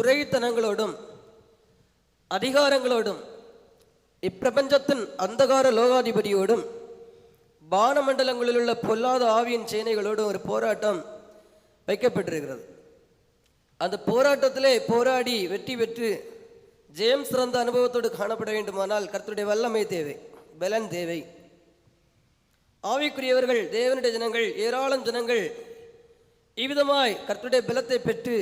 துறைத்தனங்களோடும் அதிகாரங்களோடும் இப்பிரபஞ்சத்தின் அந்தகார லோகாதிபதியோடும் பானமண்டலங்களில் உள்ள பொல்லாத ஆவியின் சேனைகளோடும் ஒரு போராட்டம் வைக்கப்பட்டிருக்கிறது. அந்த போராட்டத்திலே போராடி வெற்றி பெற்று ஜெயம் சிறந்த அனுபவத்தோடு காணப்பட வேண்டுமானால் கர்த்தருடைய வல்லமை தேவை பலன் தேவை. ஆவிக்குரியவர்கள் தேவனுடைய ஜனங்கள் ஏராளம் ஜனங்கள் இவ்விதமாய் கர்த்தருடைய பலத்தை பெற்று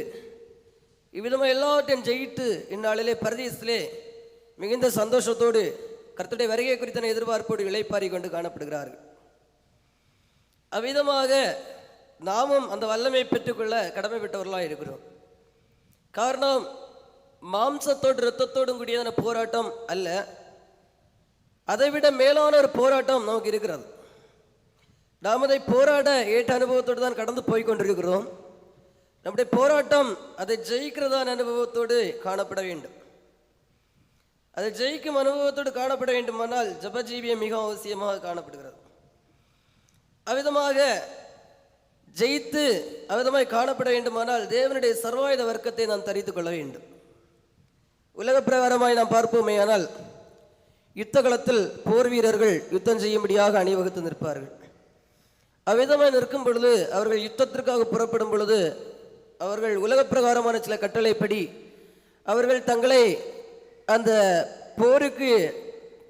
இவ்விதமாய் எல்லாவற்றையும் ஜெயித்து இந்நாளிலே பரதேசத்திலே மிகுந்த சந்தோஷத்தோடு கர்த்தருடைய வருகை குறித்தன எதிர்பார்ப்போடு இளைப்பாரி கொண்டு காணப்படுகிறார்கள். அவ்விதமாக நாமும் அந்த வல்லமை பெற்றுக்கொள்ள கடமைப்பட்டவர்களாக இருக்கிறோம். காரணம் மாம்சத்தோடு இரத்தத்தோடும் கூடியதான போராட்டம் அல்ல. அதைவிட மேலான ஒரு போராட்டம் நமக்கு இருக்கிறது. நாம் அதை போராட ஏற்ற அனுபவத்தோடு தான் கடந்து போய் கொண்டிருக்கிறோம். நம்முடைய போராட்டம் அதை ஜெயிக்கிறதான அனுபவத்தோடு காணப்பட வேண்டும். அதை ஜெயிக்கும் அனுபவத்தோடு காணப்பட வேண்டுமானால் ஜபஜீவியம் மிக அவசியமாக காணப்படுகிறது. அவ்விதமாக ஜெயித்து அவ்விதமாய் காணப்பட வேண்டுமானால் தேவனுடைய சர்வாயுத வர்க்கத்தை நாம் தரித்து கொள்ள வேண்டும். உலக பிரகாரமாய் நாம் பார்ப்போமேயானால் யுத்த களத்தில் போர் வீரர்கள் யுத்தம் செய்யும்படியாக அணிவகுத்து நிற்பார்கள். அவ்விதமாய் நிற்கும் பொழுது அவர்கள் யுத்தத்திற்காக புறப்படும் பொழுது அவர்கள் உலக பிரகாரமான சில கட்டளைப்படி அவர்கள் தங்களை அந்த போருக்கு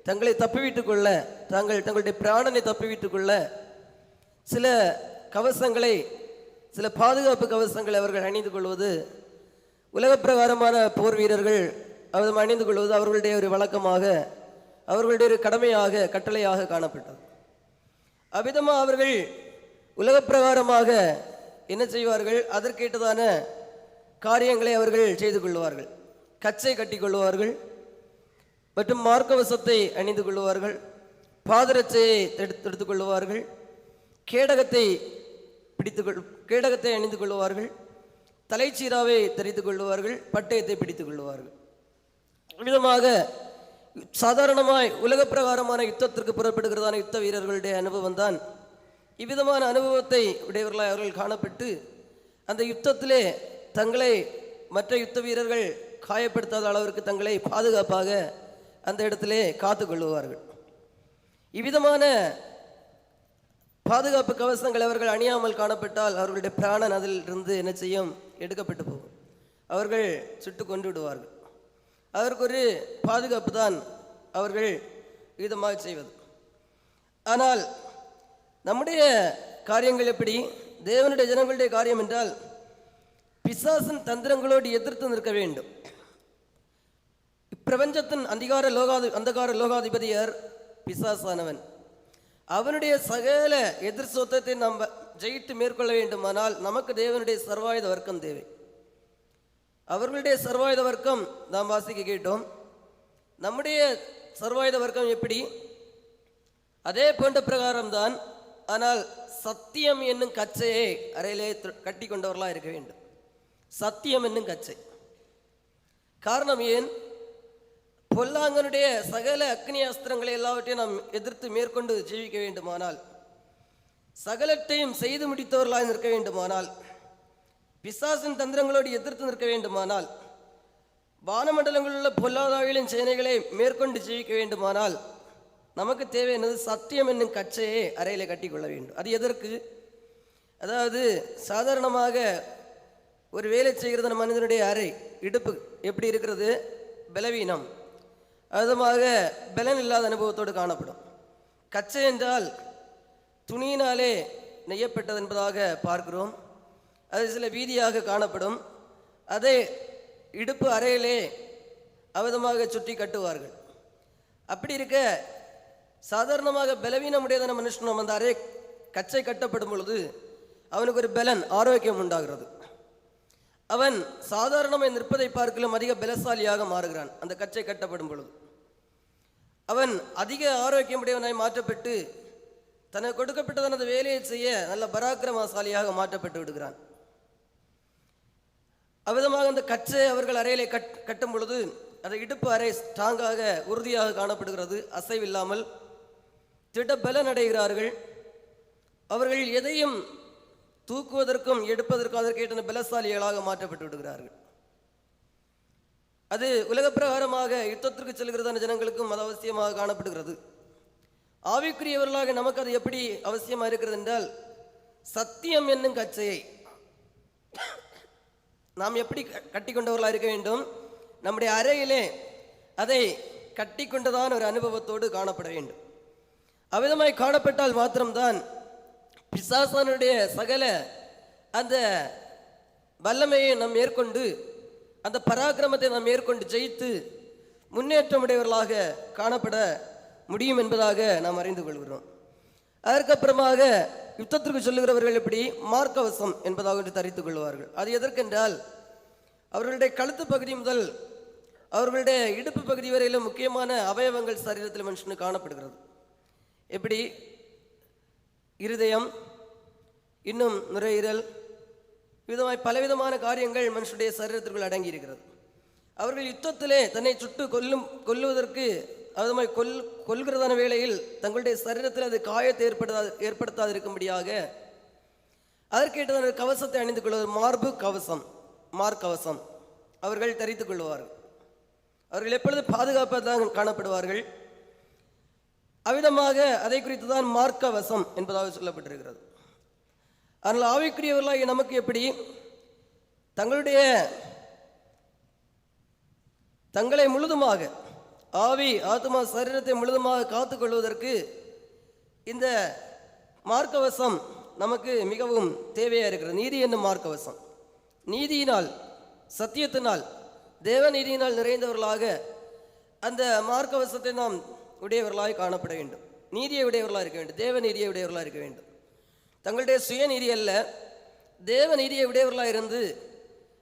தங்களை தப்பிவிட்டுக் கொள்ள தாங்கள் தங்களுடைய பிராணனை தப்பிவிட்டுக் கொள்ள சில கவசங்களை சில பாதுகாப்பு கவசங்களை அவர்கள் அணிந்து கொள்வது உலக பிரகாரமான போர் வீரர்கள் அவர்கள் அணிந்து கொள்வது அவர்களுடைய ஒரு வழக்கமாக அவர்களுடைய ஒரு கடமையாக கட்டளையாக காணப்பட்டது. அவ்விதமாக அவர்கள் உலக பிரகாரமாக என்ன செய்வார்கள்? அதற்கேட்டதான காரியங்களை அவர்கள் செய்து கொள்வார்கள். கச்சை கட்டி கொள்வார்கள். மற்றும் மார்க்கவசத்தை அணிந்து கொள்வார்கள். பாதரட்சையை எடுத்து கொள்வார்கள். கேடகத்தை பிடித்து கொள் கேடகத்தை அணிந்து கொள்வார்கள். தலைச்சீராவை தரித்துக் கொள்வார்கள். பட்டயத்தை பிடித்து கொள்வார்கள். விதமாக சாதாரணமாய் உலக பிரகாரமான யுத்தத்திற்கு புறப்படுகிறதான யுத்த வீரர்களுடைய அனுபவம் தான் இவ்விதமான அனுபவத்தை உடையவர்களாய் அவர்கள் காணப்பட்டு அந்த யுத்தத்திலே தங்களை மற்ற யுத்த வீரர்கள் காயப்படுத்தாத அளவிற்கு தங்களை பாதுகாப்பாக அந்த இடத்திலே காத்து கொள்ளுவார்கள். இவ்விதமான பாதுகாப்பு கவசங்கள் அவர்கள் அணியாமல் காணப்பட்டால் அவர்களுடைய பிராணன் அதில் இருந்து என்ன செய்யும்? எடுக்கப்பட்டு போகும். அவர்கள் சுட்டு கொண்டு விடுவார்கள். அதற்கு ஒரு பாதுகாப்பு தான் அவர்கள் விதமாக செய்வது. ஆனால் நம்முடைய காரியங்கள் எப்படி? தேவனுடைய ஜனங்களுடைய காரியம் என்றால் பிசாசின் தந்திரங்களோடு எதிர்த்து நிற்க வேண்டும். இப்பிரபஞ்சத்தின் அதிகார லோகாதி அந்தகார லோகாதிபதியர் பிசாசானவன். அவனுடைய சகல எதிர் சொத்தத்தை நாம் ஜெயித்து மேற்கொள்ள வேண்டுமானால் நமக்கு தேவனுடைய சர்வாயுத வர்க்கம் தேவை. அவர்களுடைய சர்வாயுத வர்க்கம் நாம் வாசிக்க கேட்டோம். நம்முடைய சர்வாயுத வர்க்கம் எப்படி? அதே போன்ற பிரகாரம்தான் ஆனால் சத்தியம் என்னும் கச்சையை அறையிலே கட்டி கொண்டவர்களாக இருக்க வேண்டும். சத்தியம் என்னும் கச்சை. காரணம் ஏன்? பொல்லாங்கனுடைய சகல அக்னி அஸ்திரங்களை எல்லாவற்றையும் நாம் எதிர்த்து மேற்கொண்டு ஜீவிக்க வேண்டுமானால் சகலத்தையும் செய்து முடித்தவர்களாக நிற்க வேண்டுமானால் பிசாசின் தந்திரங்களோடு எதிர்த்து நிற்க வேண்டுமானால் வானமண்டலங்களில் உள்ள பொல்லாதாவிகளின் சேனைகளை மேற்கொண்டு ஜீவிக்க வேண்டுமானால் நமக்கு தேவையானது சத்தியம் என்னும் கச்சையை அறையில் கட்டிக்கொள்ள வேண்டும். அது எதற்கு? அதாவது சாதாரணமாக ஒரு வேலை செய்கிறது மனிதனுடைய அறை இடுப்பு எப்படி இருக்கிறது? பலவீனம். அதுமாக பலன் இல்லாத அனுபவத்தோடு காணப்படும். கச்சை என்றால் துணியினாலே நெய்யப்பட்டது என்பதாக பார்க்கிறோம். அது சில வீதியாக காணப்படும். அதை இடுப்பு அறையிலே அவதமாக சுற்றி கட்டுவார்கள். அப்படி இருக்க சாதாரணமாக பலவீனமுடையதான மனுஷனும் அந்த அறை கச்சை கட்டப்படும் பொழுது அவனுக்கு ஒரு பலன் ஆரோக்கியம் உண்டாகிறது. அவன் சாதாரணமாக நிற்பதை பார்க்கலும் அதிக பலசாலியாக மாறுகிறான் அந்த கச்சை கட்டப்படும் பொழுது. அவன் அதிக ஆரோக்கியமுடையவனாய் மாற்றப்பட்டு தனக்கு கொடுக்கப்பட்ட தனது வேலையை செய்ய நல்ல பராக்கிரமசாலியாக மாற்றப்பட்டு விடுகிறான். அவ்விதமாக அந்த கச்சை அவர்கள் அறையிலே கட் கட்டும் பொழுது அந்த இடுப்பு அறை ஸ்ட்ராங்காக உறுதியாக காணப்படுகிறது. அசைவில்லாமல் திட அடைகிறார்கள் அவர்கள் எதையும் தூக்குவதற்கும் எடுப்பதற்கும் அதற்கேற்ற பலசாலிகளாக மாற்றப்பட்டு விடுகிறார்கள். அது உலகப்பிரகாரமாக யுத்தத்திற்கு செல்கிறதான ஜனங்களுக்கும் அது அவசியமாக காணப்படுகிறது. ஆவிக்குரியவர்களாக நமக்கு அது எப்படி அவசியமாக இருக்கிறது என்றால் சத்தியம் என்னும் கச்சையை நாம் எப்படி க- கட்டிக்கொண்டவர்களாக இருக்க வேண்டும்? நம்முடைய அறையிலே அதை கட்டிக்கொண்டதான ஒரு அனுபவத்தோடு காணப்பட வேண்டும். அவ்விதமாய் காணப்பட்டால் மாத்திரம்தான் பிசாசானுடைய சகல அந்த வல்லமையை நாம் மேற்கொண்டு அந்த பராக்கிரமத்தை நாம் மேற்கொண்டு ஜெயித்து முன்னேற்றமுடையவர்களாக காணப்பட முடியும் என்பதாக நாம் அறிந்து கொள்கிறோம். அதற்கப்புறமாக யுத்தத்திற்கு சொல்லுகிறவர்கள் எப்படி? மார்க்கவசம் என்பதாக என்று தரித்துக் கொள்வார்கள். அது எதற்கென்றால் அவர்களுடைய கழுத்து பகுதி முதல் அவர்களுடைய இடுப்பு பகுதி வரையிலும் முக்கியமான அவயவங்கள் சரீரத்தில் மனுஷனு காணப்படுகிறது. எப்படி? இருதயம் இன்னும் நுரையீரல் விதமாய் பலவிதமான காரியங்கள் மனுஷனுடைய சரீரத்திற்குள் அடங்கி இருக்கிறது அவர்கள் யுத்தத்திலே தன்னை சுட்டு கொல்லும் கொல்லுவதற்கு அதுமாய் கொல் கொல்கிறதான வேளையில் தங்களுடைய சரீரத்தில் அது காயத்தை ஏற்படுத்தா ஏற்படுத்தாதிருக்கும்படியாக அதற்கேற்றதான ஒரு கவசத்தை அணிந்து கொள்வது மார்பு கவசம் மார்க்கவசம் அவர்கள் தரித்துக் கொள்வார்கள். அவர்கள் எப்பொழுது பாதுகாப்பாக தான் காணப்படுவார்கள்? அவ்விதமாக அதை குறித்து தான் மார்க்கவசம் என்பதாக சொல்லப்பட்டிருக்கிறது. ஆனால் ஆவிக்குரியவர்களாகிய நமக்கு எப்படி? தங்களுடைய தங்களை முழுதுமாக ஆவி ஆத்மா சரீரத்தை முழுதுமாக காத்துக்கொள்வதற்கு இந்த மார்க்கவசம் நமக்கு மிகவும் தேவையாக இருக்கிறது. நீதி என்னும் மார்க்கவசம். நீதியினால் சத்தியத்தினால் தேவநீதியினால் நிறைந்தவர்களாக அந்த மார்க்கவசத்தை நாம் உடையவர்களாய் காணப்பட வேண்டும். நீதியை உடையவர்களாக இருக்க வேண்டும். தேவ நீதியை உடையவர்களாக இருக்க வேண்டும். தங்களுடைய சுயநீதி அல்ல தேவ நீதியை உடையவர்களாக இருந்து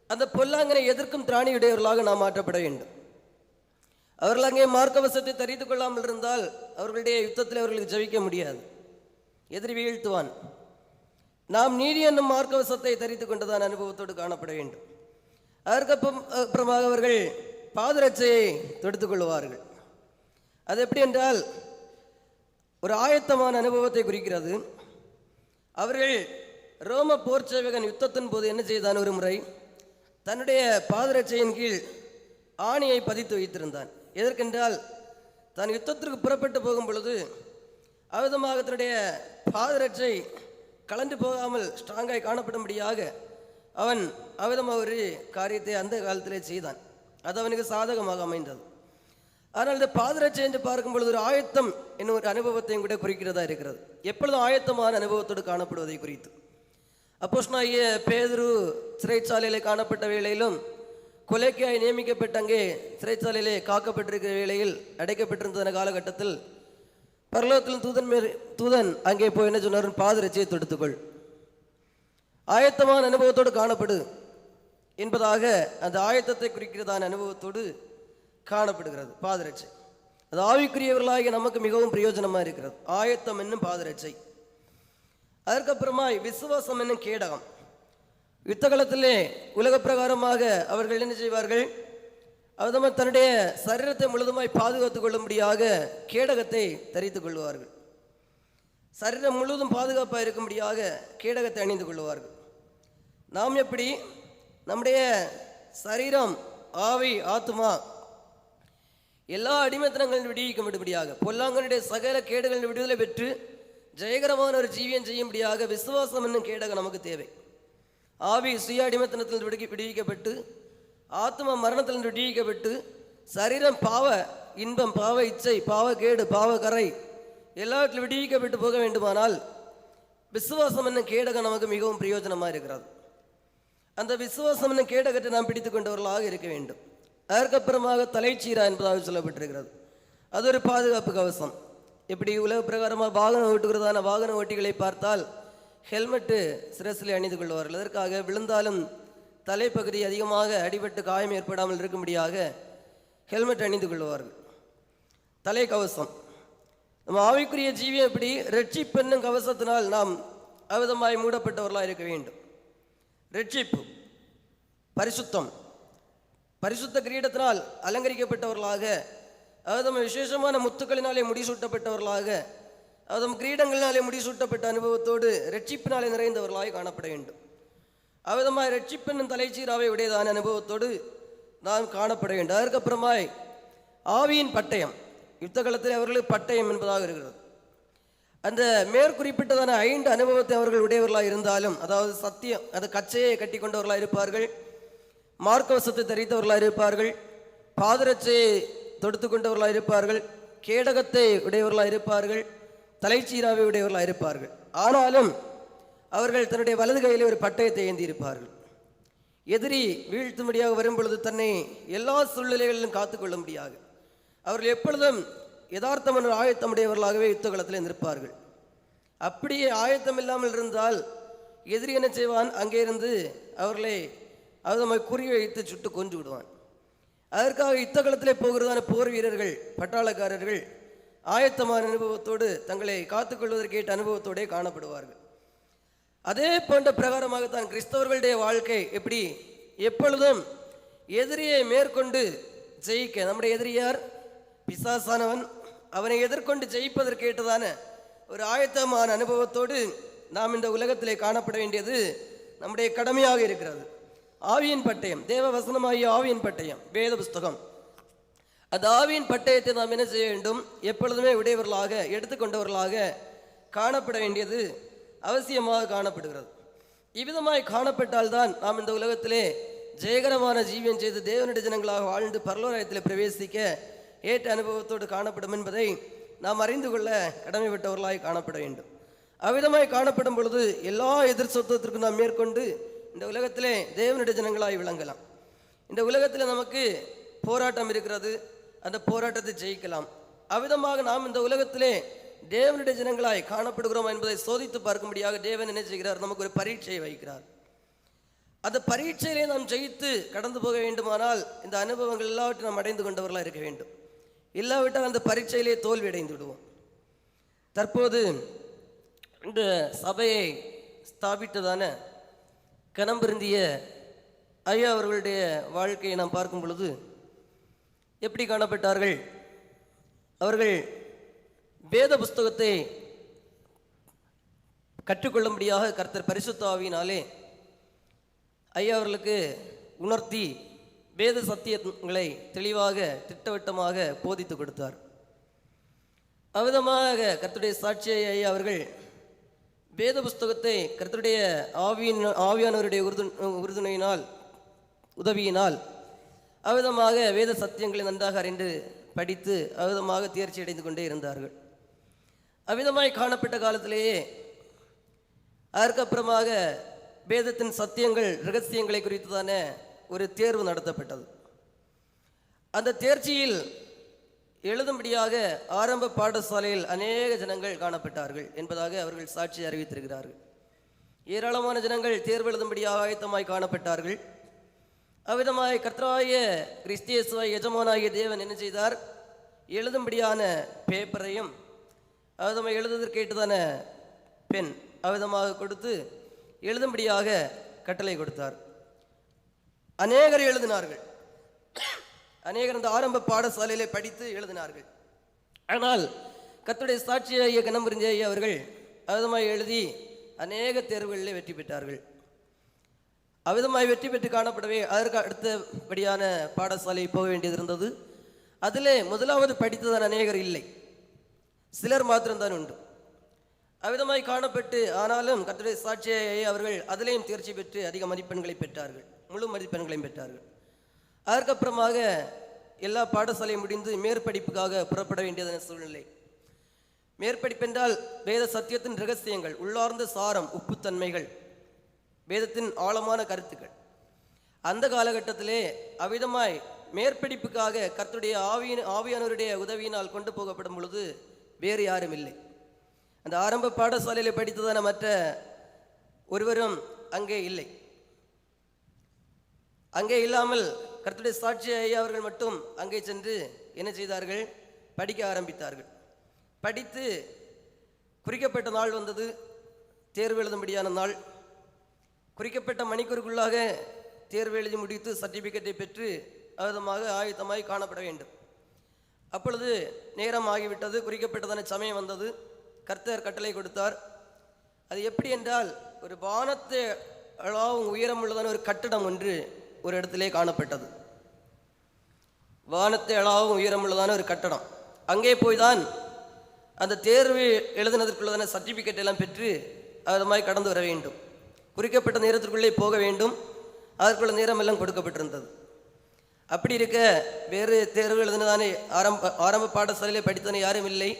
அந்த பொல்லாங்கனை எதிர்க்கும் திராணி உடையவர்களாக நாம் மாற்றப்பட வேண்டும். அவர்கள் அங்கே மார்க்கவசத்தை தெரிந்து கொள்ளாமல் இருந்தால் அவர்களுடைய யுத்தத்தில் அவர்களுக்கு ஜபிக்க முடியாது. எதிரி வீழ்த்துவான். நாம் நீதி என்னும் மார்க்கவசத்தை தெரிந்து கொண்டுதான் அனுபவத்தோடு காணப்பட வேண்டும். அதற்கப்புறம் அப்புறமாக அவர்கள் பாதரட்சையை தொடுத்துக் கொள்வார்கள். அது எப்படி என்றால் ஒரு ஆயத்தமான அனுபவத்தை குறிக்கிறது. அவர்கள் ரோம போர் சேவகன் யுத்தத்தின் போது என்ன செய்தான் ஒரு முறை தன்னுடைய பாதரட்சையின் கீழ் ஆணியை பதித்து வைத்திருந்தான். எதற்கென்றால் தான் யுத்தத்திற்கு புறப்பட்டு போகும் பொழுது அவிதமாக தன்னுடைய பாதரட்சை கலந்து போகாமல் ஸ்ட்ராங்காய் காணப்படும்படியாக அவன் அவிதமாக ஒரு காரியத்தை அந்த காலத்திலே செய்தான். அது அவனுக்கு சாதகமாக அமைந்தது. ஆனால் இந்த பாதரட்சை என்று பார்க்கும் பொழுது ஒரு ஆயத்தம் என்னும் ஒரு அனுபவத்தையும் கூட குறிக்கிறதா இருக்கிறது. எப்பொழுதும் ஆயத்தமான அனுபவத்தோடு காணப்படுவதை குறித்து. அப்போஸ்னாகிய பேதுரு சிறைச்சாலையிலே காணப்பட்ட வேளையிலும் கொலைக்காய் நியமிக்கப்பட்ட அங்கே சிறைச்சாலையிலே காக்கப்பட்டிருக்கிற வேளையில் அடைக்கப்பட்டிருந்த காலகட்டத்தில் பரலோகத்தில் தூதன் மேல் தூதன் அங்கே போய் என்ன சொன்னார்? பாதரட்சியை தொடுத்துக்கொள் ஆயத்தமான அனுபவத்தோடு காணப்படு என்பதாக அந்த ஆயத்தத்தை குறிக்கிறதான அனுபவத்தோடு காணப்படுகிறது பாதரட்சை. அது ஆவிக்குரியவர்களாகிய நமக்கு மிகவும் பிரயோஜனமாக இருக்கிறது. ஆயத்தம் என்னும் பாதரட்சை. அதற்கப்புறமாய் விசுவாசம் என்னும் கேடகம். யுத்த காலத்திலே உலக பிரகாரமாக அவர்கள் என்ன செய்வார்கள்? அவதமாக தன்னுடைய சரீரத்தை முழுதுமாய் பாதுகாத்துக் கொள்ளும்படியாக கேடகத்தை தரித்துக் கொள்வார்கள். சரீரம் முழுவதும் பாதுகாப்பாக இருக்கும்படியாக கேடகத்தை அணிந்து கொள்வார்கள். நாம் எப்படி? நம்முடைய சரீரம் ஆவி ஆத்மா எல்லா அடிமைத்தனங்களின் விடுவிக்கும்படியாக பொல்லாங்கனுடைய சகல கேடுகளின் விடுதலை பெற்று ஜெயகரமான ஒரு ஜீவியம் செய்யும்படியாக விசுவாசம் என்னும் கேடகம் நமக்கு தேவை. ஆவி சுய அடிமைத்தனத்தில் விடுவி விடுவிக்கப்பட்டு ஆத்மா மரணத்தில் விடுவிக்கப்பட்டு சரீரம் பாவ இன்பம் பாவ இச்சை பாவ கேடு பாவ கரை எல்லாவற்றிலும் விடுவிக்கப்பட்டு போக வேண்டுமானால் விசுவாசம் என்னும் கேடகம் நமக்கு மிகவும் பிரயோஜனமாக இருக்கிறது. அந்த விசுவாசம் என்னும் கேடகத்தை நாம் பிடித்து கொண்டவர்களாக இருக்க வேண்டும். அதற்கப்புறமாக தலைச்சீரா என்பதாக சொல்லப்பட்டிருக்கிறது. அது ஒரு பாதுகாப்பு கவசம். இப்படி உலக பிரகாரமாக வாகனம் ஓட்டுகிறதான வாகன ஓட்டிகளை பார்த்தால் ஹெல்மெட்டு சிரசில் அணிந்து கொள்வார்கள். அதற்காக விழுந்தாலும் தலைப்பகுதி அதிகமாக அடிபட்டு காயம் ஏற்படாமல் இருக்கும்படியாக ஹெல்மெட் அணிந்து கொள்வார்கள். தலைக்கவசம் நம்ம ஆவிக்குரிய ஜீவியம் எப்படி? ரெட்சிப்பென்னும் கவசத்தினால் நாம் அவிதமாய் மூடப்பட்டவர்களாக இருக்க வேண்டும். ரட்சிப்பு பரிசுத்தம். பரிசுத்த கிரீடத்தினால் அலங்கரிக்கப்பட்டவர்களாக அதும் விசேஷமான முத்துக்களினாலே முடிசூட்டப்பட்டவர்களாக அதும் கிரீடங்களினாலே முடிசூட்டப்பட்ட அனுபவத்தோடு ரட்சிப்பினாலே நிறைந்தவர்களாக காணப்பட வேண்டும். அவ்விதமாக ரெட்சிப்பென்னும் தலைச்சீராவை உடையதான அனுபவத்தோடு நாம் காணப்பட வேண்டும். அதற்கப்புறமாய் ஆவியின் பட்டயம். யுத்த காலத்தில் அவர்களுக்கு பட்டயம் என்பதாக இருக்கிறது. அந்த மேற்குறிப்பிட்டதான ஐந்து அனுபவத்தை அவர்கள் உடையவர்களாக இருந்தாலும் அதாவது சத்தியம் அது கச்சையை கட்டி கொண்டவர்களாக இருப்பார்கள். மார்க்கவசத்தை தரித்தவர்களாக இருப்பார்கள். பாதரட்சையை தொடுத்து கொண்டவர்களாக இருப்பார்கள். கேடகத்தை உடையவர்களாக இருப்பார்கள். தலைச்சீராவை உடையவர்களாக இருப்பார்கள். ஆனாலும் அவர்கள் தன்னுடைய வலது கையில் ஒரு பட்டயத்தை ஏந்தி இருப்பார்கள் எதிரி வீழ்த்தும்படியாக வரும் பொழுது தன்னை எல்லா சூழ்நிலைகளிலும் காத்துக்கொள்ள முடியாது அவர்கள் எப்பொழுதும் யதார்த்தமான ஆயத்தமுடையவர்களாகவே யுத்தகலத்தில் நிற்பார்கள். அப்படியே ஆயத்தம் இல்லாமல் இருந்தால் எதிரி என்ன செய்வான்? அங்கே இருந்து அவர்களை அவர் நம்மை குறி வைத்து சுட்டு கொன்று விடுவான். அதற்காக யுத்த களத்திலே போகிறதான போர் வீரர்கள் பட்டாளக்காரர்கள் ஆயத்தமான அனுபவத்தோடு தங்களை காத்துக்கொள்வதற்கேற்ற அனுபவத்தோடே காணப்படுவார்கள். அதே போன்ற பிரகாரமாகத்தான் கிறிஸ்தவர்களுடைய வாழ்க்கை எப்படி? எப்பொழுதும் எதிரியை மேற்கொண்டு ஜெயிக்க. நம்முடைய எதிரியார் பிசாசானவன். அவனை எதிர்கொண்டு ஜெயிப்பதற்கேற்றதான ஒரு ஆயத்தமான அனுபவத்தோடு நாம் இந்த உலகத்திலே காணப்பட வேண்டியது நம்முடைய கடமையாக இருக்கிறது. ஆவியின் பட்டயம் தேவ வசனமாகிய ஆவியின் பட்டயம் வேத புஸ்தகம். அந்த ஆவியின் பட்டயத்தை நாம் என்ன செய்ய வேண்டும்? எப்பொழுதுமே உடையவர்களாக எடுத்துக்கொண்டவர்களாக காணப்பட வேண்டியது அவசியமாக காணப்படுகிறது. இவ்விதமாய் காணப்பட்டால்தான் நாம் இந்த உலகத்திலே ஜெயகரமான ஜீவியம் செய்து தேவனுடைய ஜனங்களாக வாழ்ந்து பரலோராயத்தில் பிரவேசிக்க ஏற்ற அனுபவத்தோடு காணப்படும் என்பதை நாம் அறிந்து கொள்ள கடமைப்பட்டவர்களாய் காணப்பட வேண்டும். அவ்விதமாய் காணப்படும் பொழுது எல்லா எதிர் சொத்தத்திற்கும் நாம் மேற்கொண்டு இந்த உலகத்திலே தேவனுடைய ஜனங்களாய் விளங்கலாம். இந்த உலகத்தில் நமக்கு போராட்டம் இருக்கிறது. அந்த போராட்டத்தை ஜெயிக்கலாம். அவ்விதமாக நாம் இந்த உலகத்திலே தேவனுடைய ஜனங்களாய் காணப்படுகிறோம் என்பதை சோதித்து பார்க்கும்படியாக தேவன் என்ன செய்கிறார்? நமக்கு ஒரு பரீட்சையை வைக்கிறார். அந்த பரீட்சையிலே நாம் ஜெயித்து கடந்து போக வேண்டுமானால் இந்த அனுபவங்கள் எல்லாவற்றையும் நாம் அடைந்து கொண்டவர்களாக இருக்க வேண்டும். இல்லாவிட்டால் அந்த பரீட்சையிலே தோல்வி அடைந்து விடுவோம். தற்போது இந்த சபையை ஸ்தாபித்ததான கணம்பிருந்திய ஐயா அவர்களுடைய வாழ்க்கையை நாம் பார்க்கும் பொழுது எப்படி காணப்பட்டார்கள்? அவர்கள் வேத புஸ்தகத்தை கற்றுக்கொள்ளும்படியாக கர்த்தர் பரிசுத்தாவினாலே ஐயா அவர்களுக்கு உணர்த்தி வேத சத்தியங்களை தெளிவாக திட்டவட்டமாக போதித்து கொடுத்தார். அவ்விதமாக கர்த்தருடைய சாட்சியை ஐயா அவர்கள் வேத புஸ்தகத்தை கர்த்தருடைய ஆவியின் ஆவியானவருடைய உறுது உறுதுணையினால் உதவியினால் அவிதமாக வேத சத்தியங்களை நன்றாக அறிந்து படித்து அவிதமாக தேர்ச்சி அடைந்து கொண்டே இருந்தார்கள். அவிதமாய் காணப்பட்ட காலத்திலேயே அதற்கப்புறமாக வேதத்தின் சத்தியங்கள் ரகசியங்களை குறித்துதான ஒரு தேர்வு நடத்தப்பட்டது. அந்த தேர்ச்சியில் எழுதும்படியாக ஆரம்ப பாடசாலையில் அநேக ஜனங்கள் காணப்பட்டார்கள் என்பதாக அவர்கள் சாட்சி அறிவித்திருக்கிறார்கள். ஏராளமான ஜனங்கள் தேர்வு எழுதும்படியாக ஆயத்தமாய் காணப்பட்டார்கள். அவ்விதமாய் கர்த்தராய கிறிஸ்தியசுவாய் எஜமானாகிய தேவன் என்ன செய்தார்? எழுதும்படியான பேப்பரையும் அவ்விதமாக எழுதுவதற்கேட்டுதான பெண் அவ்விதமாக கொடுத்து எழுதும்படியாக கட்டளை கொடுத்தார். அநேகர் எழுதினார்கள். அநேகர் அந்த ஆரம்ப பாடசாலையிலே படித்து எழுதினார்கள். ஆனால் கத்துடைய சாட்சியாகிய கணம்புரிஞ்ச அவர்கள் அவிதமாய் எழுதி அநேக தேர்வுகளிலே வெற்றி பெற்றார்கள். அவிதமாய் வெற்றி பெற்று காணப்படவே அதற்கு அடுத்தபடியான பாடசாலை போக வேண்டியது இருந்தது. அதிலே முதலாவது படித்ததான் அநேகர் இல்லை. சிலர் மாத்திரம்தான் உண்டு. அவ்விதமாய் காணப்பட்டு ஆனாலும் கத்துடைய சாட்சியை அவர்கள் அதிலேயும் தேர்ச்சி பெற்று அதிக மதிப்பெண்களை பெற்றார்கள். முழு மதிப்பெண்களையும் பெற்றார்கள். அதற்கப்புறமாக எல்லா பாடசாலையும் முடிந்து மேற்படிப்புக்காக புறப்பட வேண்டியதான சூழ்நிலை. மேற்படிப்பென்றால் வேத சத்தியத்தின் ரகசியங்கள் உள்ளார்ந்த சாரம் உப்புத்தன்மைகள் வேதத்தின் ஆழமான கருத்துக்கள். அந்த காலகட்டத்திலே அவ்விதமாய் மேற்படிப்புக்காக கர்த்தருடைய ஆவியின் ஆவியானவருடைய உதவியினால் கொண்டு போகப்படும் பொழுது வேறு யாரும் இல்லை. அந்த ஆரம்ப பாடசாலையில் படித்ததான மற்ற ஒருவரும் அங்கே இல்லை. அங்கே இல்லாமல் கர்த்தருடைய சாட்சி ஐயா அவர்கள் மட்டும் அங்கே சென்று என்ன செய்தார்கள்? படிக்க ஆரம்பித்தார்கள். படித்து குறிக்கப்பட்ட நாள் வந்தது. தேர்வு எழுதும்படியான நாள். குறிக்கப்பட்ட மணிக்கூறுக்குள்ளாக தேர்வு எழுதி முடித்து சர்டிஃபிகேட்டை பெற்று அவிதமாக ஆயுத்தமாய் காணப்பட வேண்டும். அப்பொழுது நேரம் ஆகிவிட்டது. குறிக்கப்பட்டதான சமயம் வந்தது. கர்த்தர் கட்டளை கொடுத்தார். அது எப்படி என்றால் ஒரு வானத்தை அளவும் உயரம் உள்ளதான ஒரு கட்டடம் ஒன்று ஒரு இடத்திலே காணப்பட்டது. வானத்தை அளவும் உயரமுள்ளதான ஒரு கட்டடம். அங்கே போய் தான் அந்த தேர்வு எழுதினதற்குள்ளதான சர்டிஃபிகேட் எல்லாம் பெற்று அது மாதிரி கடந்து வர வேண்டும். குறிக்கப்பட்ட நேரத்திற்குள்ளே போக வேண்டும். அதற்குள்ள நேரம் எல்லாம் கொடுக்கப்பட்டிருந்தது. அப்படி இருக்க வேறு தேர்வு எழுதினதானே ஆரம்ப ஆரம்ப பாடசாலையிலே படித்தன யாரும் இல்லை.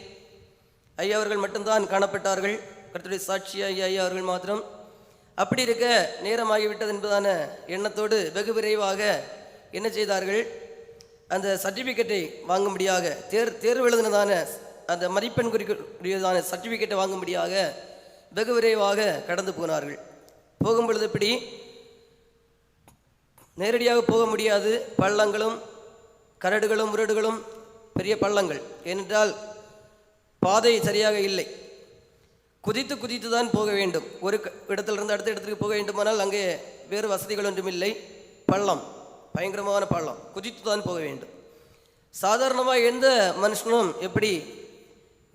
ஐயா அவர்கள் மட்டும்தான் காணப்பட்டார்கள். கருத்துடைய சாட்சி ஐயா அவர்கள் மாத்திரம் அப்படி இருக்க நேரமாகிவிட்டது என்பதான எண்ணத்தோடு வெகு விரைவாக என்ன செய்தார்கள்? அந்த சர்டிஃபிகேட்டை வாங்கும்படியாக தேர் தேர்வு எழுதினதான அந்த மதிப்பெண் குறிக்கக்கூடியதான சர்டிஃபிகேட்டை வாங்கும்படியாக வெகு விரைவாக கடந்து போனார்கள். போகும் பொழுது இப்படி நேரடியாக போக முடியாது. பள்ளங்களும் கரடுகளும் முரடுகளும் பெரிய பள்ளங்கள். ஏனென்றால் பாதை சரியாக இல்லை. குதித்து குதித்து தான் போக வேண்டும். ஒரு இடத்திலிருந்து அடுத்த இடத்துக்கு போக வேண்டுமானால் அங்கே வேறு வசதிகள் ஒன்றும் இல்லை பள்ளம் பயங்கரமான பள்ளம். குதித்து தான் போக வேண்டும். சாதாரணமாக எந்த மனுஷனும் எப்படி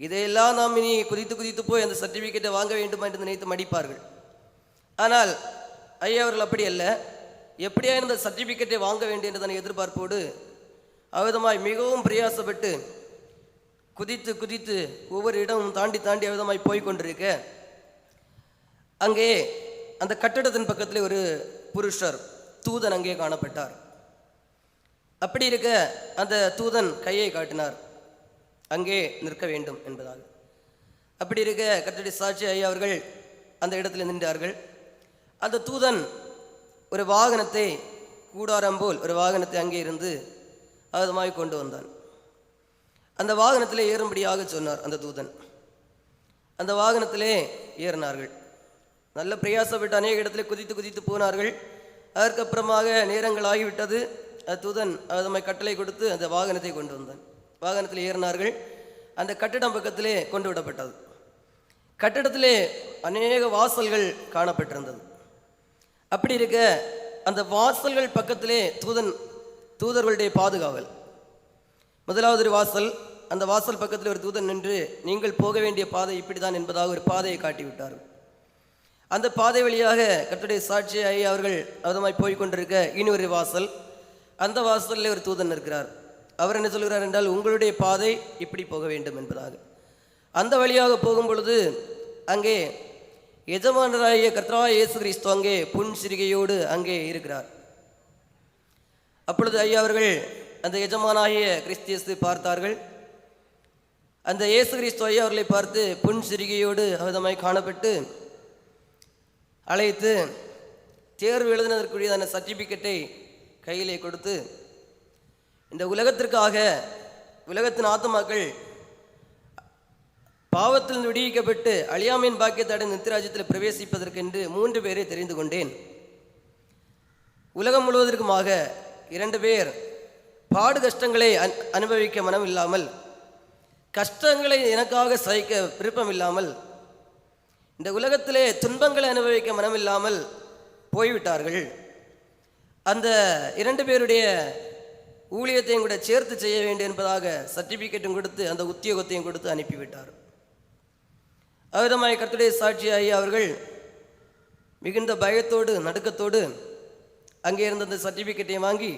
இதையெல்லாம் நாம் இனி குதித்து குதித்து போய் அந்த சர்டிஃபிகேட்டை வாங்க வேண்டுமா என்று நினைத்து மடிப்பார்கள். ஆனால் ஐயா அவர்கள் அப்படி அல்ல. எப்படியா இந்த சர்டிஃபிகேட்டை வாங்க வேண்டும் என்றதான எதிர்பார்ப்போடு அவ்விதமாய் மிகவும் பிரயாசப்பட்டு குதித்து குதித்து ஒவ்வொரு இடமும் தாண்டி தாண்டி விதமாய் போய் கொண்டிருக்க. அங்கே அந்த கட்டடத்தின் பக்கத்தில் ஒரு புருஷர் தூதன் அங்கே காணப்பட்டார். அப்படி இருக்க அந்த தூதன் கையை காட்டினார். அங்கே நிற்க வேண்டும் என்பதாக அப்படி இருக்க கட்டடி சாட்சி ஐயா அவர்கள் அந்த இடத்தில் நின்றார்கள். அந்த தூதன் ஒரு வாகனத்தை கூடாரம் போல் ஒரு வாகனத்தை அங்கே இருந்து அதுமாய் கொண்டு வந்தான். அந்த வாகனத்திலே ஏறும்படியாக சொன்னார் அந்த தூதன். அந்த வாகனத்திலே ஏறினார்கள். நல்ல பிரயாசப்பட்டு அநேக இடத்துல குதித்து குதித்து போனார்கள். அதற்கப்புறமாக நேரங்கள் ஆகிவிட்டது. அந்த தூதன் அதுமாய் கட்டளை கொடுத்து அந்த வாகனத்தை கொண்டு வந்தான். வாகனத்தில் ஏறினார்கள். அந்த கட்டிடம் பக்கத்திலே கொண்டு விடப்பட்டது. கட்டிடத்திலே அநேக வாசல்கள் காணப்பட்டிருந்தது. அப்படி இருக்க அந்த வாசல்கள் பக்கத்திலே தூதன் தூதர்களுடைய பாதுகாவல். முதலாவது ஒரு வாசல். அந்த வாசல் பக்கத்தில் ஒரு தூதன் நின்று நீங்கள் போக வேண்டிய பாதை இப்படிதான் என்பதாக ஒரு பாதையை காட்டிவிட்டார். அந்த பாதை வழியாக கட்டுடைய சாட்சி ஐயா அவர்கள் அவதமாய் போய்கொண்டிருக்க இனி ஒரு வாசல். அந்த வாசலில் ஒரு தூதன் இருக்கிறார் அவர் என்ன சொல்கிறார் என்றால் உங்களுடைய பாதை இப்படி போக வேண்டும் என்பதாக. அந்த வழியாக போகும் பொழுது அங்கே எஜமானராகிய கர்த்தரா இயேசு கிறிஸ்து அங்கே புன் சிரிகையோடு அங்கே இருக்கிறார். அப்பொழுது ஐயா அவர்கள் அந்த எஜமானாகிய கிறிஸ்தியஸை பார்த்தார்கள். அந்த இயேசு கிறிஸ்துவை அவர்களை பார்த்து புன் சிரிகையோடு அவதமாய் காணப்பட்டு அழைத்து தேர்வு எழுதினதற்குரியதான சர்டிஃபிகேட்டை கையிலே கொடுத்து இந்த உலகத்திற்காக உலகத்தின் ஆத்மாக்கள் பாவத்தில் விடுவிக்கப்பட்டு அழியாமையின் பாக்கியத்தடை நித்திராஜ்யத்தில் பிரவேசிப்பதற்கென்று மூன்று பேரை தெரிந்து கொண்டேன். உலகம் முழுவதற்குமாக இரண்டு பேர் பாடு கஷ்டங்களை அன் அனுபவிக்க மனம் இல்லாமல் கஷ்டங்களை எனக்காக சகிக்க விருப்பம் இல்லாமல் இந்த உலகத்திலே துன்பங்களை அனுபவிக்க மனமில்லாமல் போய்விட்டார்கள். அந்த இரண்டு பேருடைய ஊழியத்தையும் கூட சேர்த்து செய்ய வேண்டும் என்பதாக சர்டிஃபிகேட்டும் கொடுத்து அந்த உத்தியோகத்தையும் கொடுத்து அனுப்பிவிட்டார். அவ்விதமாய் கருத்துடைய சாட்சியாகி அவர்கள் மிகுந்த பயத்தோடு நடுக்கத்தோடு அங்கே இருந்த அந்த சர்டிஃபிகேட்டையும் வாங்கி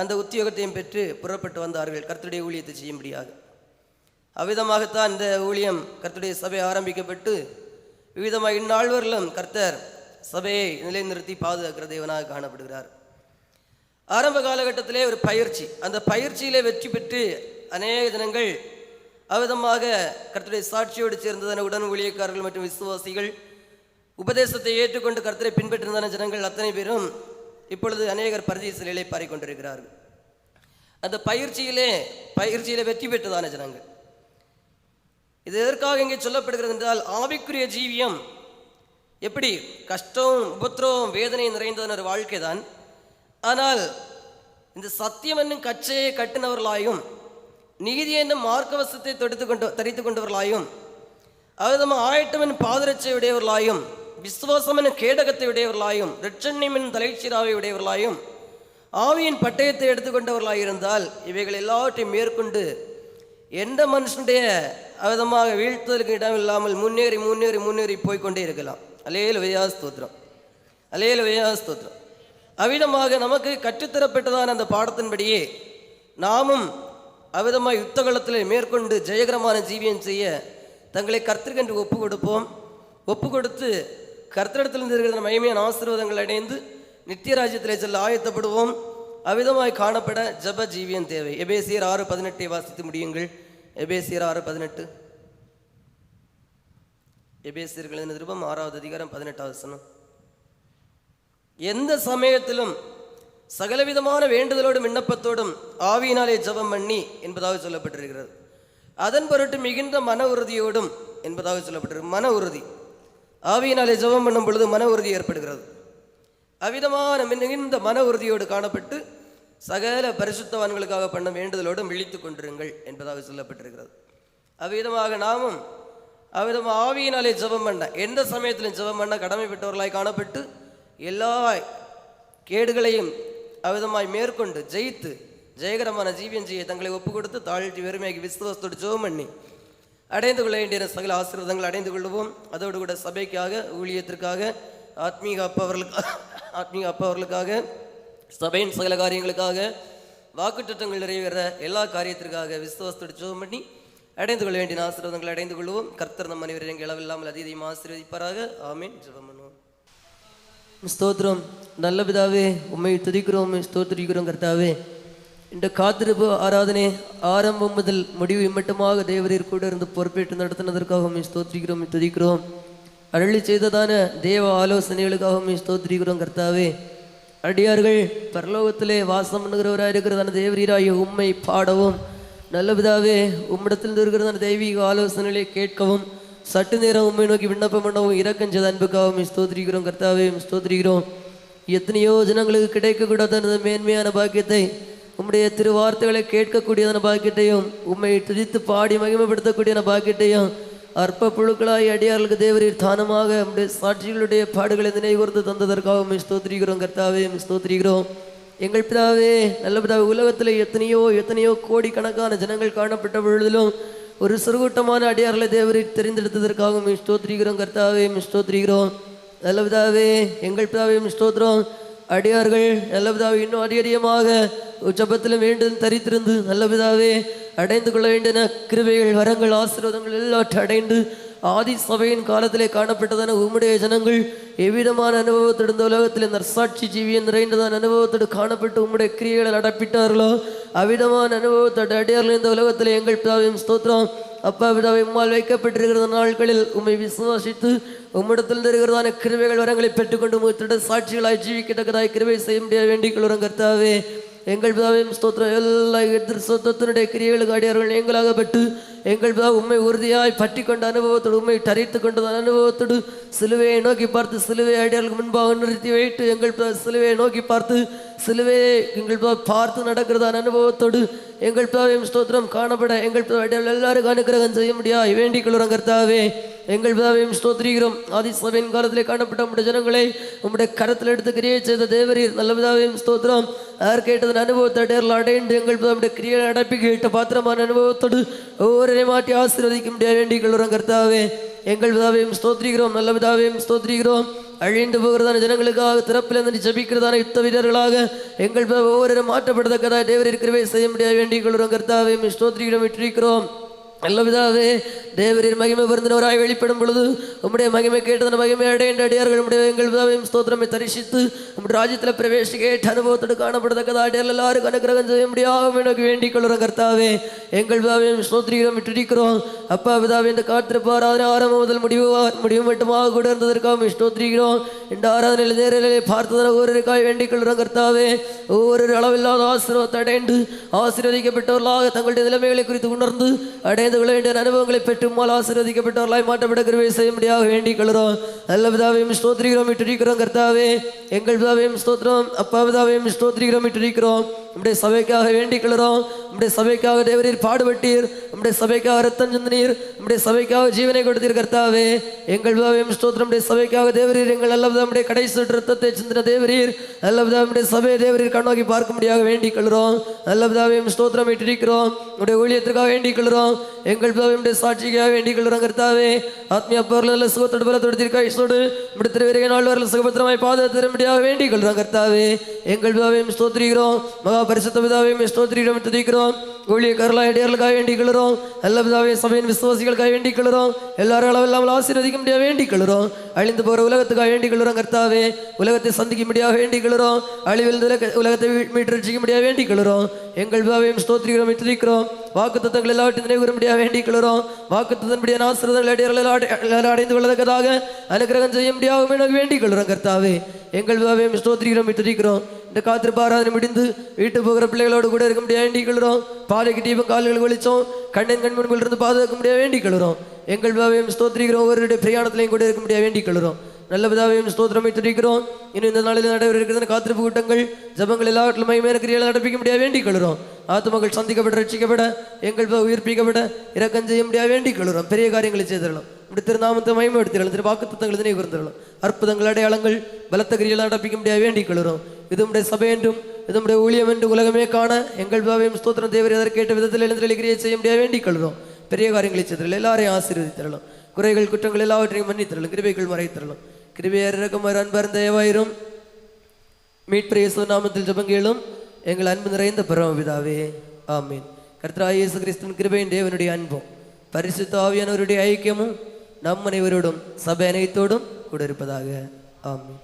அந்த உத்தியோகத்தையும் பெற்று புறப்பட்டு வந்தார்கள். கர்த்தருடைய ஊழியத்தை செய்யும்படியாக. அவ்விதமாகத்தான் இந்த ஊழியம் கர்த்தருடைய சபை ஆரம்பிக்கப்பட்டு விவிதமாக இந்நாள்வரிலும் கர்த்தர் சபையை நிலைநிறுத்தி பாதுகாக்கிற தேவனாக காணப்படுகிறார். ஆரம்ப காலகட்டத்திலே ஒரு பயிற்சி. அந்த பயிற்சியிலே வெற்றி பெற்று அநேக தினங்கள் அவ்விதமாக கர்த்தருடைய சாட்சியோடு சேர்ந்ததான உடன் ஊழியக்காரர்கள் மற்றும் விசுவாசிகள் உபதேசத்தை ஏற்றுக்கொண்டு கர்த்தரை பின்பற்றிருந்தான ஜனங்கள் அத்தனை பேரும் இப்பொழுது அநேகர் பரதீசிலே பாரிக் கொண்டிருக்கிறார்கள் அந்த பயிற்சியிலே பயிற்சியிலே வெற்றி பெற்றதான ஜனங்கள். இது எதற்காக இங்கே சொல்லப்படுகிறது என்றால் ஆவிக்குரிய ஜீவியம் எப்படி கஷ்டம் உபத்திரவம் வேதனை நிறைந்ததன ஒரு வாழ்க்கை தான் ஆனால் இந்த சத்தியம் என்னும் கச்சையை கட்டினவர்களாயும் நீதி என்னும் மார்க்கவசத்தை தொடுத்து கொண்டு தரித்து கொண்டவர்களாயும் அவிதமாக ஆயட்டம் என்னும் பாதரட்சை உடையவர்களாயும் விசுவாசம் கேடகத்தை உடையவர்களாயும் ரிட்சண்யம் என்னும் தலைச்சீராவை உடையவர்களாயும் ஆவியின் பட்டயத்தை எடுத்துக்கொண்டவர்களாயிருந்தால் இவைகள் எல்லாவற்றையும் மேற்கொண்டு எந்த மனுஷனுடைய அவிதமாக வீழ்த்துவதற்கு இடம் இல்லாமல் முன்னேறி முன்னேறி முன்னேறி போய்க்கொண்டே இருக்கலாம். அலேல் வையா ஸ்தோத்திரம். அலேல் வையா ஸ்தோத்திரம். அவ்விதமாக நமக்கு கற்றுத்தரப்பட்டதான அந்த பாடத்தின்படியே நாமும் அவ்விதமாக யுத்த காலத்தில் மேற்கொண்டு ஜெயகரமான ஜீவியம் செய்ய தங்களை கர்த்தருக்கென்று ஒப்பு கொடுப்போம் ஒப்பு கொடுத்து கர்த்தரிடத்திலிருந்து இருக்கிற மகிமையான ஆசீர்வாதங்கள் அடைந்து நித்திய ராஜ்யத்திலே செல்ல ஆயத்தப்படுவோம். அவ்விதமாய் காணப்பட ஜப ஜீவியம் தேவை. எபேசியர் ஆறு பதினெட்டை வாசித்து முடியுங்கள். எபேசியர் ஆறு பதினெட்டு. எபேசியர்களின் நிருபம் ஆறாவது அதிகாரம் பதினெட்டாவது சனம் எந்த சமயத்திலும் சகலவிதமான வேண்டுதலோடும் விண்ணப்பத்தோடும் ஆவியினாலே ஜபம் பண்ணி என்பதாக சொல்லப்பட்டிருக்கிறது. அதன் பொருட்டு மிகுந்த மன உறுதியோடும் என்பதாக சொல்லப்பட்டிருக்கு. மன உறுதி. ஆவியினாலே ஜெபம் பண்ணும் பொழுது மன உறுதி ஏற்படுகிறது. அவ்விதமான மிகுந்த மன உறுதியோடு காணப்பட்டு சகல பரிசுத்தவான்களுக்காக பண்ண வேண்டுதலோடும் விழித்து கொண்டிருங்கள் என்பதாக சொல்லப்பட்டிருக்கிறது. அவ்விதமாக நாமும் அவ்விதம் ஆவியினாலே ஜெபம் பண்ண எந்த சமயத்திலும் ஜெபம் பண்ண கடமைப்பட்டவர்களாய் காணப்பட்டு எல்லா கேடுகளையும் அவ்விதமாய் மேற்கொண்டு ஜெயித்து ஜெயகரமான ஜீவியம் செய்ய தங்களை ஒப்பு கொடுத்து தாழ்த்தி வெறுமையாகி விசுவாசத்தோடு ஜெபம் பண்ணி அடைந்து கொள்ள வேண்டிய சகல ஆசீர்வாதங்கள் அடைந்து கொள்வோம் அதோடு கூட சபைக்காக ஊழியத்திற்காக ஆத்மீக அப்பா அவர்களுக்காக ஆத்மீக அப்பா அவர்களுக்காக சபையின் சகல காரியங்களுக்காக வாக்குத்தத்தங்கள் நிறைவேற எல்லா காரியத்திற்காக விசுவாசத்தோடு ஜெபம் பண்ணி அடைந்து கொள்ள வேண்டிய ஆசீர்வாதங்களை அடைந்து கொள்வோம் கர்த்தர் நம் அனைவரையும் எங்கள் அளவில்லாமல் அதீதமாக ஆசீர்வதிப்பாராக. ஆமீன். ஜெபம் பண்ணுவோம். ஸ்தோத்திரம். நல்ல பிதாவே உண்மை துதிக்கிறோம் ஸ்தோத்திரிக்கிறோம் கர்த்தாவே. இந்த காத்திருப்பு ஆராதனை ஆரம்பம் முதல் முடிவு இம்மட்டுமாக தேவரீர் கூட இருந்து பொறுப்பேற்று நடத்தினதற்காக ஸ்தோத்திரிக்கிறோம் துதிக்கிறோம். அருளி செய்ததான தேவ ஆலோசனைகளுக்காக ஸ்தோத்திரிக்கிறோம் கர்த்தாவே. அடியார்கள் பரலோகத்திலே வாசம் பண்ணுகிறவராக இருக்கிறதான தேவரீராகிய உண்மை பாடவும். நல்ல பிதாவே உம்மிடத்தில் இருக்கிறதான தெய்வீக ஆலோசனைகளை கேட்கவும். சட்டு நேரம் உண்மை நோக்கி விண்ணப்பம் பண்ணவும் இறக்கஞ்சது அன்புக்காகவும் ஸ்தோத்திரிக்கிறோம் கர்த்தாவே ஸ்தோத்திரிக்கிறோம் எத்தனையோ ஜனங்களுக்கு கிடைக்கக்கூடாத மேன்மையான பாக்கியத்தை உம்முடைய திருவார்த்தைகளை கேட்கக்கூடியதான பாக்கியத்தையும் உம்மை துதித்து பாடி மகிமைப்படுத்தக்கூடியதான பாக்கியத்தையும் அற்ப புழுக்களாய் அடியார்களுக்கு தேவரீர் தானமாக நம்முடைய சாட்சிகளுடைய பாடுகளை நினைவுகூர்ந்து தந்ததற்காக ஸ்தோத்திரிக்கிறோம் கர்த்தாவே ஸ்தோத்திரிக்கிறோம். எங்கள் பிதாவே நல்ல பிதாவே உலகத்தில் எத்தனையோ எத்தனையோ கோடிக்கணக்கான ஜனங்கள் காணப்பட்ட பொழுதிலும் ஒரு சுருகூட்டமான அடியார்களை தேவரீர் தெரிந்தெடுத்ததற்காக ஸ்தோத்திரிக்கிறோம் கர்த்தாவே ஸ்தோத்திரிக்கிறோம். நல்ல பிதாவே எங்கள் பிதாவே ஸ்தோத்திரம். அடியார்கள் நல்ல பிதாவே இன்னும் அதிகமாக உச்சபத்திலும் வேண்டும் தரித்திருந்து நல்லபிதாவே அடைந்து கொள்ள வேண்டிய கிருவைகள் வரங்கள் ஆசீர்வாதங்கள் எல்லாற்றை அடைந்து ஆதி சபையின் காலத்திலே காணப்பட்டதான உம்முடைய ஜனங்கள் எவ்விதமான அனுபவத்தோடு இந்த உலகத்தில் நற்சாட்சி ஜீவியம் நிறைந்ததான அனுபவத்தோடு காணப்பட்டு உம்முடைய கிரியைகளை நடப்பிட்டார்களோ அவ்விதமான அனுபவத்தோடு அடியார்கள் இந்த உலகத்தில் எங்கள் பிதாவையும் ஸ்தோத்திரம். அப்பா பிதாவை உம்மால் வைக்கப்பட்டிருக்கிற நாட்களில் உம்மை விசுவாசித்து உம்மிடத்தில் இருக்கிறதான கிருவைகள் வரங்களை பெற்றுக்கொண்டு உம்மிட சாட்சிகளாய் ஜீவிக்கத்தக்கதாய் கிருவை செய்ய முடிய வேண்டிக் கொள்கிறோம் கர்த்தாவே. எங்கள் பிதாவையும் ஸ்தோத்திரம் எல்லா எதிர் சொத்தத்தினுடைய கிரியைகளுக்கு அடியார்கள் எங்களாக பெற்று எங்கள் பிதா உண்மை உறுதியாய் பற்றி கொண்ட அனுபவத்தோடு உண்மை தரித்து கொண்ட அனுபவத்தோடு சிலுவையை நோக்கி பார்த்து சிலுவை அடியார்களுக்கு முன்பாக நிறுத்தி வைத்து எங்கள் பிதா சிலுவையை நோக்கி பார்த்து சிலுவையை எங்கள் பிதா பார்த்து நடக்கிறதான அனுபவத்தோடு எங்கள் பிதாவையும் ஸ்தோத்திரம் காணப்பட எங்கள் பிதா அடியார்கள் எல்லாருக்கும் அனுக்கிரகம் செய்ய முடியாது வேண்டிக் கொள்கிறோம் கர்த்தாவே. எங்கள் பிதாவையும் ஸ்தோத்திரிக்கிறோம். ஆதிசபையின் காலத்திலே காணப்பட்ட உம்முடைய ஜனங்களை உம்முடைய கரத்தில் எடுத்து கிரியை செய்த தேவரீர் நல்ல பிதாவையும் ஸ்தோத்திரம். யார் கேட்டதன் அனுபவத்தை டேரில் அடைந்து எங்கள் பிதாவுடைய கிரியை நடப்பி கேட்ட பாத்திரமான அனுபவத்தோடு ஒவ்வொரு மாற்றி ஆசீர்வதிக்க முடியாது வேண்டிக் கொள்கிறோம் கர்த்தாவே. எங்கள் பிதாவையும் ஸ்தோத்திரிக்கிறோம் நல்ல பிதாவையும் ஸ்தோத்திரிக்கிறோம். அழிந்து போகிறதான ஜனங்களுக்காக திறப்பிலிருந்து ஜபிக்கிறதான யுத்த வீரர்களாக எங்கள் பிதா ஒவ்வொரு மாற்றப்படத்தக்கதா தேவர் கிருபை செய்ய முடியாது வேண்டிக் கொள்கிறோம் கர்த்தாவையும் ஸ்தோத்திரிக்கிறோம் விட்டிருக்கிறோம் நல்ல விதாவே தேவரின் மகிமை பொருந்தினவராய் வெளிப்படும் பொழுது உம்முடைய மகிமை கேட்டதன் மகிமை அடைந்த அடியார்கள் உம்முடைய எங்கள் விதாவையும் ஸ்தோத்திரமை தரிசித்து நம்முடைய ராஜ்யத்தில் பிரவேசிக்க அனுபவத்தோடு காணப்படத்தக்கதா அடியார் எல்லாருக்கும் அனுகிரகம் செய்ய முடியாமல் எனக்கு வேண்டிக் கொள்கிறோம் கர்த்தாவே எங்கள் விதாவையும் ஸ்தோத்திரிக்கிறோம் விட்டிருக்கிறோம் அப்பா விதாவை இந்த காத்திருப்பார் ஆராதனை ஆரம்பம் முதல் முடிவு முடிவு மட்டுமாக கூட இருந்ததற்காக ஸ்தோத்திரிக்கிறோம் இந்த ஆராதனையில் நேரிலே பார்த்ததன் ஒவ்வொருக்காய் வேண்டிக் கொள்கிறோம் கர்த்தாவே ஒவ்வொரு அளவில்லாத ஆசீர்வாதத்தை அடைந்து ஆசீர்வதிக்கப்பட்டவர்களாக தங்களுடைய நிலைமைகளை குறித்து உணர்ந்து அடைந்து கொள்ள வேண்டிய அனுபவங்களை பெற்று உம்மால் ஆசீர்வதிக்கப்பட்டவர்களாய் மாற்றப்பட கிருபை செய்ய முடியாக வேண்டிக் கொள்கிறோம் நல்ல பிதாவையும் ஸ்தோத்திரிக்கிறோம் இட்டிருக்கிறோம் கர்த்தாவே. எங்கள் பிதாவையும் ஸ்தோத்திரம் அப்பா பிதாவையும் ஸ்தோத்திரிக்கிறோம் இட்டிருக்கிறோம். நம்முடைய சபைக்காக வேண்டிக் கொள்கிறோம் நம்முடைய சபைக்காக தேவரீர் பாடுபட்டீர். நம்முடைய சபைக்காக ரத்தம் சிந்தினீர். நம்முடைய சபைக்காக ஜீவனை கொடுத்தீர் கர்த்தாவே. எங்கள் பிதாவையும் ஸ்தோத்திரம் நம்முடைய சபைக்காக தேவரீர் எங்கள் நல்ல நம்முடைய கடைசி ரத்தத்தை சிந்தின தேவரீர். நல்ல நம்முடைய சபையை தேவரீர் கண்ணோக்கி பார்க்க முடியாத வேண்டிக் கொள்கிறோம் நல்ல பிதாவையும் ஸ்தோத்திரம் இட்டிருக்கிறோம். நம்முடைய ஊழியத்திற்காக வேண்டிக் கொள்கிறோம் எங்கள் பிதாவையும் சாட்சிக்காக வேண்டிக் கொள்கிறோம் கர்த்தாவே ஆத்மிய பொருளில் நல்ல சுகத்தோடு பலத்தோடு தீர்க்காயுசோடு முடித்திர வருகிற நாள் வரல சுகபத்திரமாய் பாதத்திர முடியாது வேண்டிக் கொள்கிறோம் கர்த்தாவே எங்கள் பிதாவையும் ஸ்தோத்திரிக்கிறோம். மகா பரிசுத்த பிதாவையும் ஸ்தோத்திரிக்கிறோம் துதிக்கிறோம். ஊழியக்காரர்களாக இடையர்களுக்காக வேண்டிக் கொள்கிறோம் நல்ல பிதாவையும் சபையின் விசுவாசிகளுக்காக வேண்டிக் கொள்கிறோம் எல்லாரும் அளவில்லாமல் ஆசீர்வதிக்க முடியாது வேண்டிக் கொள்கிறோம் அழிந்து போகிற உலகத்துக்காக வேண்டிக் கொள்கிறோம் கர்த்தாவே உலகத்தை சந்திக்க முடியாது வேண்டிக் கொள்கிறோம் அழிவில் உலகத்தை மீ- மீட்டெடுக்க முடியாது வேண்டிக் கொள்கிறோம் எங்கள் பிதாவையும் ஸ்தோத்திரிக்கிறோம் துதிக்கிறோம். வாக்கு தத்தங்கள் எல்லாவற்றையும் நினைவு முடியாது வேண்டிக் கொள்கிறோம் வாக்கு தத்தன்படியான ஆசிரியர்கள் அடைந்து கொள்ளத்தக்கதாக அனுகிரகம் செய்ய முடியாகும் எனக்கு வேண்டிக் கொள்கிறோம் கர்த்தாவே. எங்கள் பிதாவையும் ஸ்தோத்திரிக்கிறோம் துதிக்கிறோம். இந்த காத்திருப்பு ஆராதனை முடிந்து வீட்டு போகிற பிள்ளைகளோடு கூட இருக்க முடியாது வேண்டிக் கொள்கிறோம் பாதைக்கு டீபம் கால்கள் ஒழிச்சோம் கண்ணின் கண் இருந்து பாதுகாக்க முடியாது வேண்டிக் கொள்கிறோம் எங்கள் பிதாவையும் ஸ்தோத்திரிக்கிறோம். ஒவ்வொருடைய பிரயாணத்திலையும் கூட இருக்க முடியாது வேண்டிக் கொள்கிறோம் நல்ல பிதாவையும் ஸ்தோத்திரமை துதிக்கிறோம். இன்னும் இந்த நாளில் நடைபெற இருக்கிற காத்திருப்பு கூட்டங்கள் ஜபங்கள் எல்லாவற்றிலும் மைமேன கிரியால் நடப்பிக்க முடியாது வேண்டிக் கொள்கிறோம் ஆத்துமக்கள் சந்திக்கப்பட ரட்சிக்கப்பட எங்கள் உயிர்ப்பிக்கப்பட இறக்கம் செய்ய முடியாது வேண்டிக் கொள்கிறோம் பெரிய காரியங்களை செய்திடலாம் இப்படி திருநாமத்தை மயமைப்படுத்திடலாம் திரு வாக்கு தத்தங்களை நினைவு கூர்ந்திடலாம் அற்புதங்கள் அடையாளங்கள் பலத்த கிரியால் நடப்பிக்க முடியாது வேண்டிக் கொள்கிறோம் இது நம்முடைய சபை என்றும் இது நம்முடைய ஊழியம் என்று உலகமே காண எங்கள் பாவையும் ஸ்தோத்திரம். தேவர் அதற்கேற்ற விதத்தில் எழுந்திரளி கிரியை செய்ய முடியாது வேண்டிக் கொள்கிறோம் பெரிய காரியங்களை செய்திடலாம் எல்லாரையும் ஆசீர்வதித்திடலாம் குறைகள் குற்றங்கள் எல்லாவற்றையும் மன்னித்திரலாம் கிருபைகள் மறைத்திரலாம் கிருபையார் ஒரு அன்பார்ந்த தயவாயிரும் மீட்பிர இயேசு நாமத்தில் ஜபங்கேளும் எங்கள் அன்பு நிறைந்த பரமபிதாவே ஆமீன். கர்த்தரா இயேசு கிறிஸ்துவின் கிருபையின் தேவனுடைய அன்பும் பரிசுத்த ஆவியானவருடைய ஐக்கியமும் நம் அனைவரோடும் சபை அனைத்தோடும் கூட இருப்பதாக ஆமீன்.